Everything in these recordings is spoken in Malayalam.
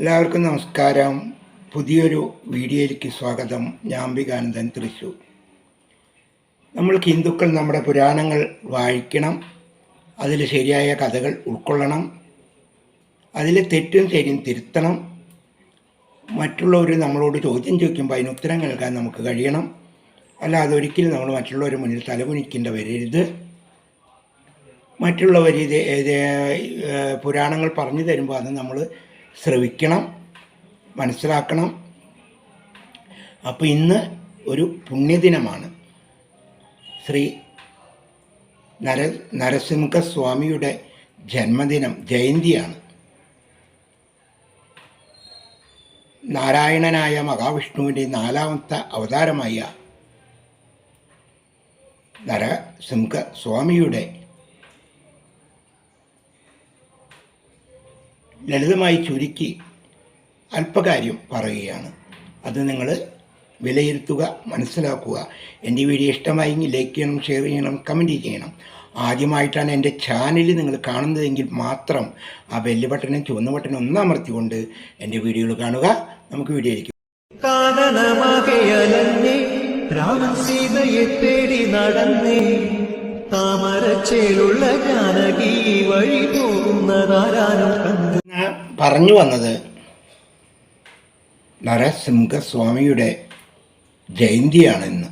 എല്ലാവർക്കും നമസ്കാരം. പുതിയൊരു വീഡിയോയിലേക്ക് സ്വാഗതം. ഞാൻ അംബികാനന്ദൻ തൃശൂർ. നമ്മൾ ഹിന്ദുക്കൾ നമ്മുടെ പുരാണങ്ങൾ വായിക്കണം. അതിൽ ശരിയായ കഥകൾ ഉൾക്കൊള്ളണം. അതിൽ തെറ്റും ശരിയും തിരുത്തണം. മറ്റുള്ളവർ നമ്മളോട് ചോദ്യം ചോദിക്കുമ്പോൾ അതിന് ഉത്തരം നൽകാൻ നമുക്ക് കഴിയണം. അല്ലാതെ ഒരിക്കലും നമ്മൾ മറ്റുള്ളവർ മുന്നിൽ തലകുനിക്കേണ്ട വരരുത്. മറ്റുള്ളവർ ഇത് പുരാണങ്ങൾ പറഞ്ഞു തരുമ്പോൾ അത് നമ്മൾ ശ്രവിക്കണം മനസ്സിലാക്കണം. അപ്പോൾ ഇന്ന് ഒരു പുണ്യദിനമാണ്. ശ്രീ നര നരസിംഹസ്വാമിയുടെ ജന്മദിനം ജയന്തിയാണ്. നാരായണനായ മഹാവിഷ്ണുവിന്റെ നാലാമത്തെ അവതാരമായ നരസിംഹസ്വാമിയുടെ ലളിതമായി ചുരുക്കി അല്പകാര്യം പറയുകയാണ്. അത് നിങ്ങൾ വിലയിരുത്തുക മനസ്സിലാക്കുക. എന്റെ വീഡിയോ ഇഷ്ടമായെങ്കിൽ ലൈക്ക് ചെയ്യണം ഷെയർ ചെയ്യണം കമന്റ് ചെയ്യണം. ആദ്യമായിട്ടാണ് എന്റെ ചാനൽ നിങ്ങൾ കാണുന്നതെങ്കിൽ മാത്രം ആ ബെല്ല് ബട്ടനും ചുവന്ന ബട്ടനും ഒന്നമർത്തിക്കൊണ്ട് എന്റെ വീഡിയോകൾ കാണുക. നമുക്ക് വീഡിയോയിലേക്ക് താമരച്ചേലുള്ള ജാനകി വഴി പോകുന്നതാരാനും പറഞ്ഞു വന്നത് നരസിംഹസ്വാമിയുടെ ജയന്തിയാണെന്ന്.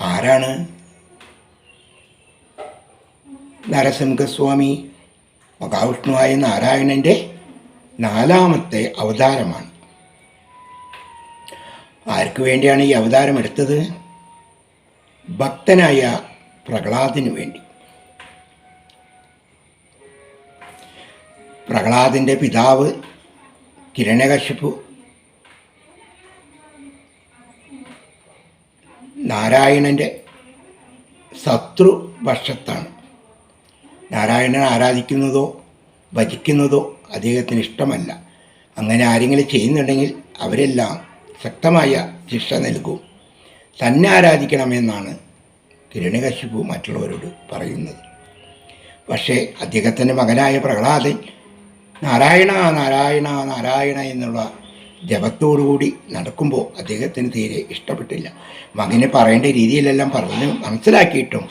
ആരാണ് നരസിംഹസ്വാമി? മഹാവിഷ്ണുവായ നാരായണന്റെ നാലാമത്തെ അവതാരമാണ്. ആർക്കു വേണ്ടിയാണ് ഈ അവതാരം എടുത്തത്? ഭക്തനായ പ്രഹ്ലാദിനു വേണ്ടി. പ്രഹ്ലാദിന്റെ പിതാവ് കിരണകശിപ്പു നാരായണന്റെ ശത്രു പക്ഷത്താണ്. നാരായണൻ ആരാധിക്കുന്നതോ ഭജിക്കുന്നതോ അദ്ദേഹത്തിന് ഇഷ്ടമല്ല. അങ്ങനെ ആരെങ്കിലും ചെയ്യുന്നുണ്ടെങ്കിൽ അവരെല്ലാം ശക്തമായ ശിക്ഷ നൽകും. തന്നെ ആരാധിക്കണമെന്നാണ് കിരണകശിപ്പു മറ്റുള്ളവരോട് പറയുന്നത്. പക്ഷേ അദ്ദേഹത്തിന്റെ മകനായ പ്രഹ്ലാദൻ നാരായണ നാരായണ നാരായണ എന്നുള്ള ജപത്തോടുകൂടി നടക്കുമ്പോൾ അദ്ദേഹത്തിന് തീരെ ഇഷ്ടപ്പെട്ടില്ല. മകന് പറയേണ്ട രീതിയിലെല്ലാം പറഞ്ഞ് മനസ്സിലാക്കിയിട്ടും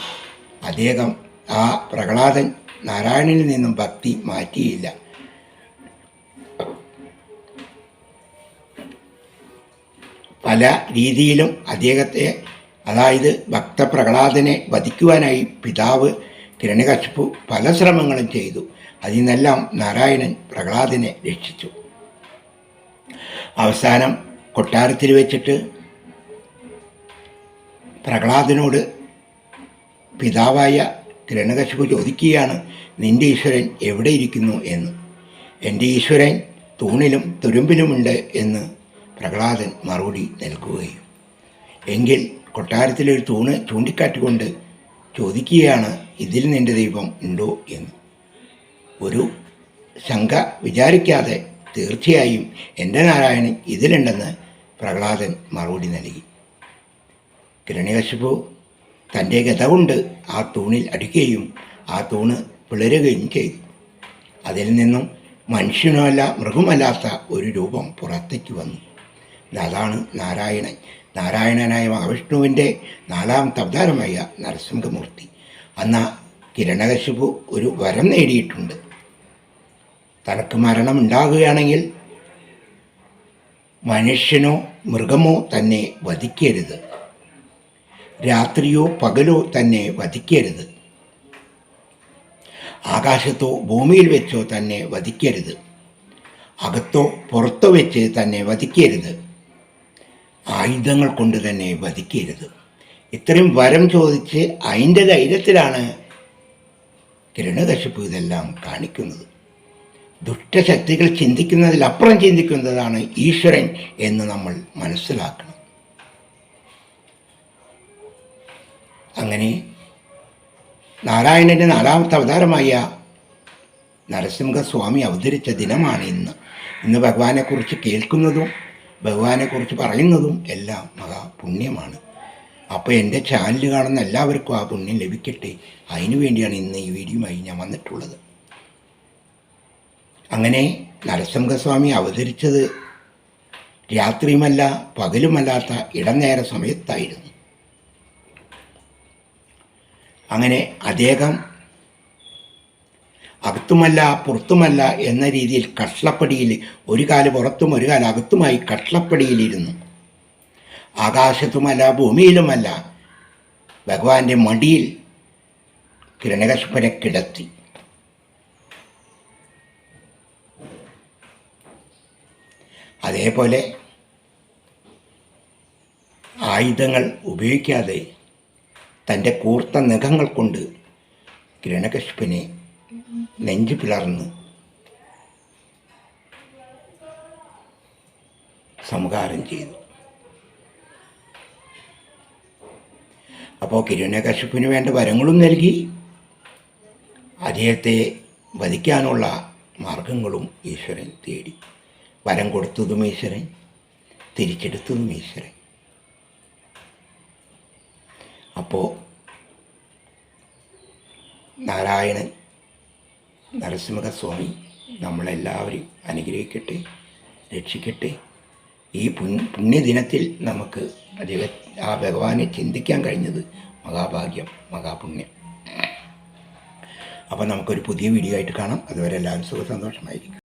അദ്ദേഹം ആ പ്രഹ്ലാദൻ നാരായണനിൽ നിന്നും ഭക്തി മാറ്റിയില്ല. പല രീതിയിലും അദ്ദേഹത്തെ അതായത് ഭക്തപ്രഹ്ലാദനെ വധിക്കുവാനായി പിതാവ് കിരണകശിപ്പു പല ശ്രമങ്ങളും ചെയ്തു. അതിൽ നിന്നെല്ലാം നാരായണൻ പ്രഹ്ലാദനെ രക്ഷിച്ചു. അവസാനം കൊട്ടാരത്തിൽ വെച്ചിട്ട് പ്രഹ്ലാദനോട് പിതാവായ കിരണകശിപു ചോദിക്കുകയാണ് നിന്റെ ഈശ്വരൻ എവിടെ ഇരിക്കുന്നു എന്ന്? എന്റെ ഈശ്വരൻ തൂണിലും തുരുമ്പിലുമുണ്ട് എന്ന് പ്രഹ്ലാദൻ മറുപടി നൽകുകയും എങ്കിൽ കൊട്ടാരത്തിലൊരു തൂണ് ചൂണ്ടിക്കാട്ടിക്കൊണ്ട് ചോദിക്കുകയാണ് ഇതിൽ നിന്റെ ദൈവം ഉണ്ടോ എന്ന്? ഒരു ശങ്ക വിചാരിക്കാതെ തീർച്ചയായും എന്റെ നാരായണൻ ഇതിലുണ്ടെന്ന് പ്രഹ്ലാദൻ മറുപടി നൽകി. കിരണികശിപു തന്റെ ഗത കൊണ്ട് ആ തൂണിൽ അടിക്കുകയും ആ തൂണ് പിളരുകയും ചെയ്തു. അതിൽ നിന്നും മനുഷ്യനുമല്ല മൃഗമല്ലാത്ത ഒരു രൂപം പുറത്തേക്ക് വന്നു. അതാണ് നാരായണൻ. നാരായണനായ മഹാവിഷ്ണുവിന്റെ നാലാമത്തെ അവതാരമായ നരസിംഹമൂർത്തി. അന്ന് കിരണകശിപു ഒരു വരം നേടിയിട്ടുണ്ട്. തനക്ക് മരണം ഉണ്ടാകുകയാണെങ്കിൽ മനുഷ്യനോ മൃഗമോ തന്നെ വധിക്കരുത്. രാത്രിയോ പകലോ തന്നെ വധിക്കരുത്. ആകാശത്തോ ഭൂമിയിൽ വെച്ചോ തന്നെ വധിക്കരുത്. അകത്തോ പുറത്തോ വെച്ച് തന്നെ വധിക്കരുത്. ആയുധങ്ങൾ കൊണ്ട് തന്നെ വധിക്കരുത്. ഇത്രയും വരം ചോദിച്ച് അതിന്റെ ധൈര്യത്തിലാണ് കിരണകശിപ്പ് ഇതെല്ലാം കാണിക്കുന്നത്. ദുഷ്ടശക്തികൾ ചിന്തിക്കുന്നതിലപ്പുറം ചിന്തിക്കുന്നതാണ് ഈശ്വരൻ എന്ന് നമ്മൾ മനസ്സിലാക്കണം. അങ്ങനെ നാരായണന്റെ നാലാമത്തെ അവതാരമായ നരസിംഹസ്വാമി അവതരിച്ച ദിനമാണ് ഇന്ന്. ഇന്ന് ഭഗവാനെക്കുറിച്ച് കേൾക്കുന്നതും ഭഗവാനെക്കുറിച്ച് പറയുന്നതും എല്ലാം മഹാപുണ്യമാണ്. അപ്പോൾ എന്റെ ചാനൽ കാണുന്ന എല്ലാവർക്കും ആ പുണ്യം ലഭിക്കട്ടെ. അതിനു വേണ്ടിയാണ് ഇന്ന് ഈ വീഡിയോയുമായി ഞാൻ വന്നിട്ടുള്ളത്. അങ്ങനെ നരസിംഹസ്വാമി അവതരിച്ചത് രാത്രിയുമല്ല പകലുമല്ലാത്ത ഇടനേര സമയത്തായിരുന്നു. അങ്ങനെ അദ്ദേഹം അകത്തുമല്ല പുറത്തുമല്ല എന്ന രീതിയിൽ കഷ്ളപ്പടിയിൽ ഒരു കാൽ പുറത്തും ഒരു കാൽ അകത്തുമായി കഷ്ളപ്പടിയിലിരുന്നു ആകാശത്തുമല്ല ഭൂമിയിലുമല്ല ഭഗവാന്റെ മടിയിൽ കിരണകശുപനെ കിടത്തി. അതേപോലെ ആയുധങ്ങൾ ഉപയോഗിക്കാതെ തന്റെ കൂർത്ത നഖങ്ങൾ കൊണ്ട് കിരണകശിപ്പിനെ നെഞ്ചു പിളർന്ന് സംഹാരം ചെയ്തു. അപ്പോൾ കിരണകശിപ്പിന് വേണ്ട വരങ്ങളും നൽകി അദ്ദേഹത്തെ വധിക്കാനുള്ള മാർഗങ്ങളും ഈശ്വരൻ തേടി. വരം കൊടുത്തതും ഈശ്വരൻ തിരിച്ചെടുത്തതും ഈശ്വരൻ. അപ്പോൾ നാരായണൻ നരസിംഹസ്വാമി നമ്മളെല്ലാവരെയും അനുഗ്രഹിക്കട്ടെ രക്ഷിക്കട്ടെ. ഈ പുണ്യ പുണ്യദിനത്തിൽ നമുക്ക് അദ്ദേഹ ആ ഭഗവാനെ ചിന്തിക്കാൻ കഴിഞ്ഞത് മഹാഭാഗ്യം മഹാപുണ്യം. അപ്പോൾ നമുക്കൊരു പുതിയ വീഡിയോ ആയിട്ട് കാണാം. അതുവരെ എല്ലാവരും സുഖ സന്തോഷമായിരിക്കും